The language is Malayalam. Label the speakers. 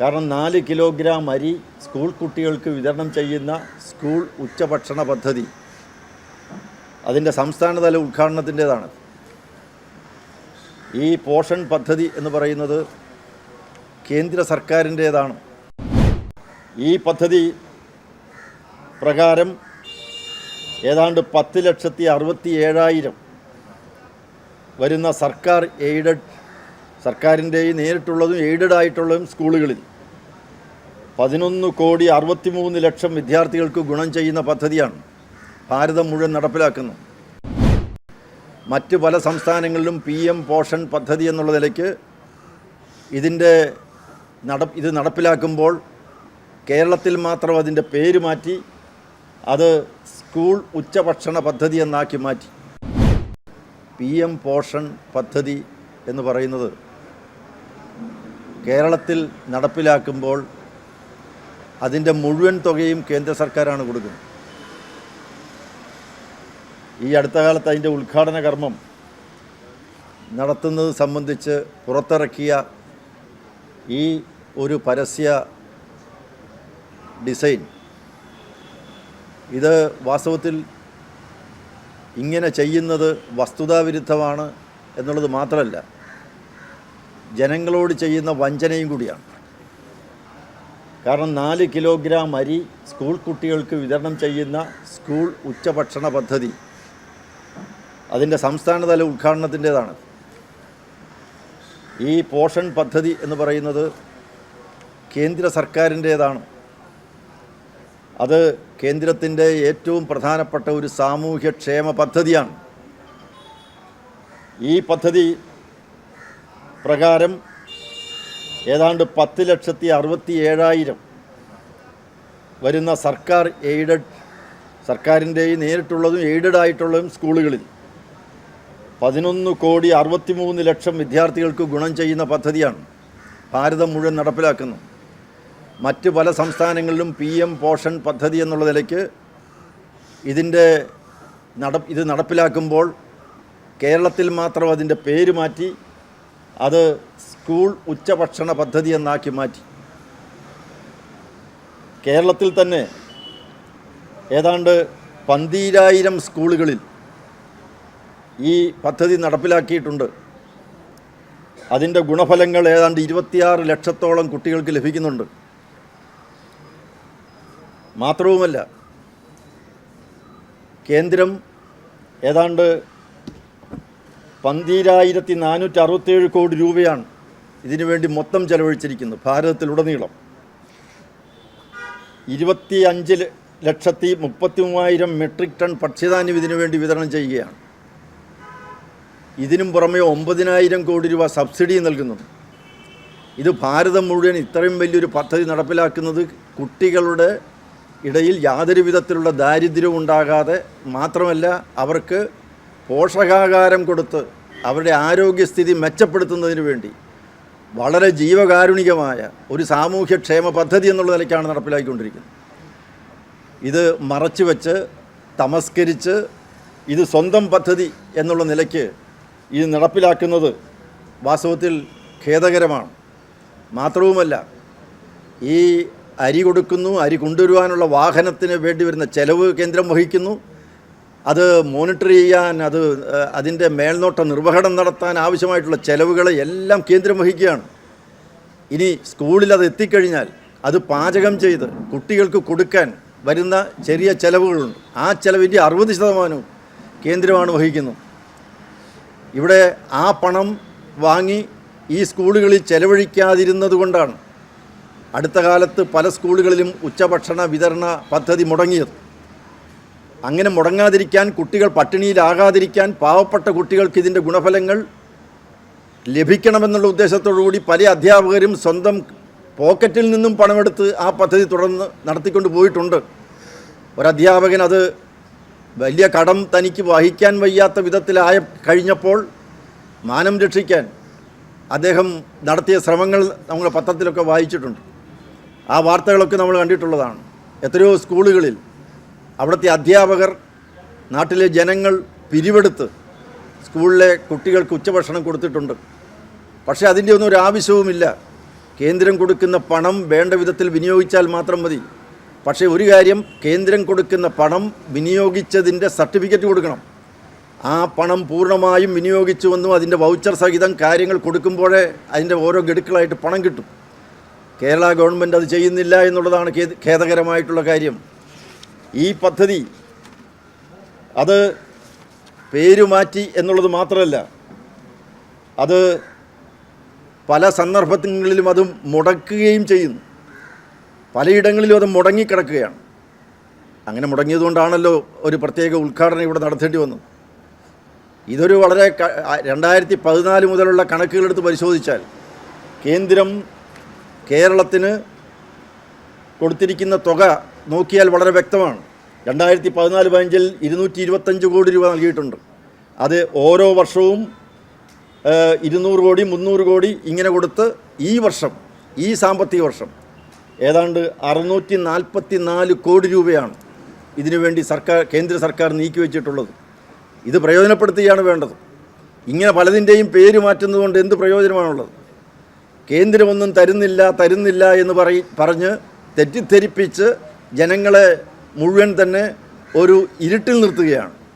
Speaker 1: കാരണം നാല് കിലോഗ്രാം അരി സ്കൂൾ കുട്ടികൾക്ക് വിതരണം ചെയ്യുന്ന സ്കൂൾ ഉച്ചഭക്ഷണ പദ്ധതി. അതിന്റെ സംസ്ഥാനതല ഉദ്ഘാടനത്തിന്റേതാണ്. ഈ പോഷൺ പദ്ധതി എന്ന് പറയുന്നത് കേന്ദ്ര സർക്കാരിന്റേതാണ്. ഈ പദ്ധതി പ്രകാരം ഏതാണ്ട് പത്ത് ലക്ഷത്തി അറുപത്തി ഏഴായിരം വരുന്ന സർക്കാർ എയ്ഡഡ് സർക്കാരിന്റെയും നേരിട്ടുള്ളതും എയ്ഡഡ് ആയിട്ടുള്ളതും സ്കൂളുകളിൽ. പതിനൊന്ന് കോടി അറുപത്തി മൂന്ന് ലക്ഷം വിദ്യാർത്ഥികൾക്ക് ഗുണം ചെയ്യുന്ന പദ്ധതിയാണ് ഭാരതം മുഴുവൻ നടപ്പിലാക്കുന്നത്. മറ്റ് പല സംസ്ഥാനങ്ങളിലും പി എം പോഷൺ പദ്ധതി എന്നുള്ള നിലയ്ക്ക് ഇതിന്റെ നട ഇത് നടപ്പിലാക്കുമ്പോൾ കേരളത്തിൽ മാത്രം അതിന്റെ പേര് മാറ്റി അത് സ്കൂൾ ഉച്ചഭക്ഷണ പദ്ധതി എന്നാക്കി മാറ്റി. പി എം പോഷൺ പദ്ധതി എന്ന് പറയുന്നത് കേരളത്തിൽ നടപ്പിലാക്കുമ്പോൾ അതിന്റെ മുഴുവൻ തുകയും കേന്ദ്ര സർക്കാരാണ് കൊടുക്കുന്നത്. ഈ അടുത്ത കാലത്ത് അതിന്റെ ഉദ്ഘാടന കർമ്മം നടത്തുന്നത് സംബന്ധിച്ച് പുറത്തിറക്കിയ ഈ ഒരു പരസ്യ ഡിസൈൻ ഇത് വാസ്തവത്തിൽ ഇങ്ങനെ ചെയ്യുന്നത് വസ്തുതാവിരുദ്ധമാണ് എന്നുള്ളത് മാത്രമല്ല ജനങ്ങളോട് ചെയ്യുന്ന വഞ്ചനയും കൂടിയാണ്. കാരണം നാല് കിലോഗ്രാം അരി സ്കൂൾ കുട്ടികൾക്ക് വിതരണം ചെയ്യുന്ന സ്കൂൾ ഉച്ചഭക്ഷണ പദ്ധതി. അതിന്റെ സംസ്ഥാനതല ഉദ്ഘാടനത്തിന്റേതാണ്. ഈ പോഷൺ പദ്ധതി എന്ന് പറയുന്നത് കേന്ദ്ര സർക്കാരിന്റേതാണ്. അത് കേന്ദ്രത്തിന്റെ ഏറ്റവും പ്രധാനപ്പെട്ട ഒരു സാമൂഹ്യക്ഷേമ പദ്ധതിയാണ്. ഈ പദ്ധതി പ്രകാരം ഏതാണ്ട് പത്ത് ലക്ഷത്തി അറുപത്തി ഏഴായിരം വരുന്ന സർക്കാർ എയ്ഡഡ് സർക്കാരിന്റെയും നേരിട്ടുള്ളതും എയ്ഡഡ് ആയിട്ടുള്ളതും സ്കൂളുകളിൽ പതിനൊന്ന് കോടി അറുപത്തിമൂന്ന് ലക്ഷം വിദ്യാർത്ഥികൾക്ക് ഗുണം ചെയ്യുന്ന പദ്ധതിയാണ് ഭാരതം മുഴുവൻ നടപ്പിലാക്കുന്നത്. മറ്റ് പല സംസ്ഥാനങ്ങളിലും പി എം പോഷൺ പദ്ധതി എന്നുള്ള നിലയ്ക്ക് ഇതിന്റെ നട ഇത് നടപ്പിലാക്കുമ്പോൾ കേരളത്തിൽ മാത്രം അതിന്റെ പേര് മാറ്റി അത് സ്കൂൾ ഉച്ചഭക്ഷണ പദ്ധതി എന്നാക്കി മാറ്റി. കേരളത്തിൽ തന്നെ ഏതാണ്ട് പന്തീരായിരം സ്കൂളുകളിൽ ഈ പദ്ധതി നടപ്പിലാക്കിയിട്ടുണ്ട്. അതിന്റെ ഗുണഫലങ്ങൾ ഏതാണ്ട് ഇരുപത്തിയാറ് ലക്ഷത്തോളം കുട്ടികൾക്ക് ലഭിക്കുന്നുണ്ട്. മാത്രവുമല്ല കേന്ദ്രം ഏതാണ്ട് പന്തീരായിരത്തി നാനൂറ്റി അറുപത്തേഴ് കോടി രൂപയാണ് ഇതിനുവേണ്ടി മൊത്തം ചെലവഴിച്ചിരിക്കുന്നത് ഭാരതത്തിലുടനീളം. ഇരുപത്തി അഞ്ച് ലക്ഷത്തി മുപ്പത്തി മൂവായിരം മെട്രിക് ടൺ ഭക്ഷ്യധാന്യം ഇതിനു വേണ്ടി വിതരണം ചെയ്യുകയാണ്. ഇതിനും പുറമെ ഒമ്പതിനായിരം കോടി രൂപ സബ്സിഡി നൽകുന്നുണ്ട് ഇത് ഭാരതം മുഴുവൻ ഇത്രയും വലിയൊരു പദ്ധതി നടപ്പിലാക്കുന്നത് കുട്ടികളുടെ ഇടയിൽ യാതൊരു വിധത്തിലുള്ള ദാരിദ്ര്യവും ഉണ്ടാകാതെ മാത്രമല്ല അവർക്ക് പോഷകാഹാരം കൊടുത്ത് അവരുടെ ആരോഗ്യസ്ഥിതി മെച്ചപ്പെടുത്തുന്നതിന് വേണ്ടി വളരെ ജീവകാരുണികമായ ഒരു സാമൂഹ്യക്ഷേമ പദ്ധതി എന്നുള്ള നിലയ്ക്കാണ് നടപ്പിലാക്കിക്കൊണ്ടിരിക്കുന്നത് ഇത് മറച്ചു വെച്ച് തമസ്കരിച്ച് ഇത് സ്വന്തം പദ്ധതി എന്നുള്ള നിലയ്ക്ക് ഇത് നടപ്പിലാക്കുന്നത് വാസ്തവത്തിൽ ഖേദകരമാണ്. മാത്രവുമല്ല ഈ അരി കൊടുക്കുന്നു അരി കൊണ്ടുവരുവാനുള്ള വാഹനത്തിന് വേണ്ടി വരുന്ന ചെലവ് കേന്ദ്രം വഹിക്കുന്നു. അത് മോണിറ്റർ ചെയ്യാൻ അത് അതിന്റെ മേൽനോട്ട നിർവഹണം നടത്താൻ ആവശ്യമായിട്ടുള്ള ചെലവുകളെ എല്ലാം കേന്ദ്രം വഹിക്കുകയാണ്. ഇനി സ്കൂളിൽ അത് എത്തിക്കഴിഞ്ഞാൽ അത് പാചകം ചെയ്ത് കുട്ടികൾക്ക് കൊടുക്കാൻ വരുന്ന ചെറിയ ചെലവുകളുണ്ട്. ആ ചെലവിന്റെ അറുപത് ശതമാനവും കേന്ദ്രമാണ് വഹിക്കുന്നത്. ഇവിടെ ആ പണം വാങ്ങി ഈ സ്കൂളുകളിൽ ചെലവഴിക്കാതിരുന്നത് കൊണ്ടാണ് അടുത്ത കാലത്ത് പല സ്കൂളുകളിലും ഉച്ചഭക്ഷണ വിതരണ പദ്ധതി മുടങ്ങിയത്. അങ്ങനെ മുടങ്ങാതിരിക്കാൻ കുട്ടികൾ പട്ടിണിയിലാകാതിരിക്കാൻ പാവപ്പെട്ട കുട്ടികൾക്ക് ഇതിന്റെ ഗുണഫലങ്ങൾ ലഭിക്കണമെന്നുള്ള ഉദ്ദേശത്തോടു കൂടി പല അധ്യാപകരും സ്വന്തം പോക്കറ്റിൽ നിന്നും പണമെടുത്ത് ആ പദ്ധതി തുടർന്ന് നടത്തിക്കൊണ്ട് പോയിട്ടുണ്ട്. ഒരധ്യാപകൻ അത് വലിയ കടം തനിക്ക് വഹിക്കാൻ വയ്യാത്ത വിധത്തിലായ കഴിഞ്ഞപ്പോൾ മാനം രക്ഷിക്കാൻ അദ്ദേഹം നടത്തിയ ശ്രമങ്ങൾ നമ്മൾ പത്രത്തിലൊക്കെ വായിച്ചിട്ടുണ്ട്. ആ വാർത്തകളൊക്കെ നമ്മൾ കണ്ടിട്ടുള്ളതാണ്. എത്രയോ സ്കൂളുകളിൽ അവിടുത്തെ അധ്യാപകർ നാട്ടിലെ ജനങ്ങൾ പിരിവെടുത്ത് സ്കൂളിലെ കുട്ടികൾക്ക് ഉച്ചഭക്ഷണം കൊടുത്തിട്ടുണ്ട്. പക്ഷേ അതിന്റെ ഒന്നും ഒരു ആവശ്യവുമില്ല. കേന്ദ്രം കൊടുക്കുന്ന പണം വേണ്ട വിധത്തിൽ വിനിയോഗിച്ചാൽ മാത്രം മതി. പക്ഷേ ഒരു കാര്യം കേന്ദ്രം കൊടുക്കുന്ന പണം വിനിയോഗിച്ചതിന്റെ സർട്ടിഫിക്കറ്റ് കൊടുക്കണം. ആ പണം പൂർണമായും വിനിയോഗിച്ചുവെന്നും അതിന്റെ വൗച്ചർ സഹിതം കാര്യങ്ങൾ കൊടുക്കുമ്പോഴേ അതിന്റെ ഓരോ ഗഡുക്കളായിട്ട് പണം കിട്ടും. കേരള ഗവൺമെന്റ് അത് ചെയ്യുന്നില്ല എന്നുള്ളതാണ് ഖേദകരമായിട്ടുള്ള കാര്യം. ഈ പദ്ധതി അത് പേരുമാറ്റി എന്നുള്ളത് മാത്രമല്ല അത് പല സന്ദർഭങ്ങളിലും അത് മുടക്കുകയും ചെയ്യുന്നു. പലയിടങ്ങളിലും അത് മുടങ്ങിക്കിടക്കുകയാണ്. അങ്ങനെ മുടങ്ങിയതുകൊണ്ടാണല്ലോ ഒരു പ്രത്യേക ഉദ്ഘാടനം ഇവിടെ നടത്തേണ്ടി വന്നത്. ഇതൊരു വളരെ രണ്ടായിരത്തി പതിനാല് മുതലുള്ള കണക്കുകളെടുത്ത് പരിശോധിച്ചാൽ കേന്ദ്രം കേരളത്തിന് കൊടുത്തിരിക്കുന്ന തുക നോക്കിയാൽ വളരെ വ്യക്തമാണ്. രണ്ടായിരത്തി പതിനാല് പതിനഞ്ചിൽ ഇരുന്നൂറ്റി ഇരുപത്തഞ്ച് കോടി രൂപ നൽകിയിട്ടുണ്ട്. അത് ഓരോ വർഷവും ഇരുന്നൂറ് കോടി മുന്നൂറ് കോടി ഇങ്ങനെ കൊടുത്ത് ഈ വർഷം ഈ സാമ്പത്തിക വർഷം ഏതാണ്ട് അറുന്നൂറ്റി നാൽപ്പത്തി നാല് കോടി രൂപയാണ് ഇതിനുവേണ്ടി സർക്കാർ കേന്ദ്ര സർക്കാർ നീക്കി വെച്ചിട്ടുള്ളത്. ഇത് പ്രയോജനപ്പെടുത്തുകയാണ് വേണ്ടത്. ഇങ്ങനെ പലതിന്റെയും പേര് മാറ്റുന്നതുകൊണ്ട് എന്ത് പ്രയോജനമാണുള്ളത്? കേന്ദ്രമൊന്നും തരുന്നില്ല തരുന്നില്ല എന്ന് പറഞ്ഞ് തെറ്റിദ്ധരിപ്പിച്ച് ജനങ്ങളെ മുഴുവൻ തന്നെ ഒരു ഇരുട്ടിൽ നിർത്തുകയാണ്.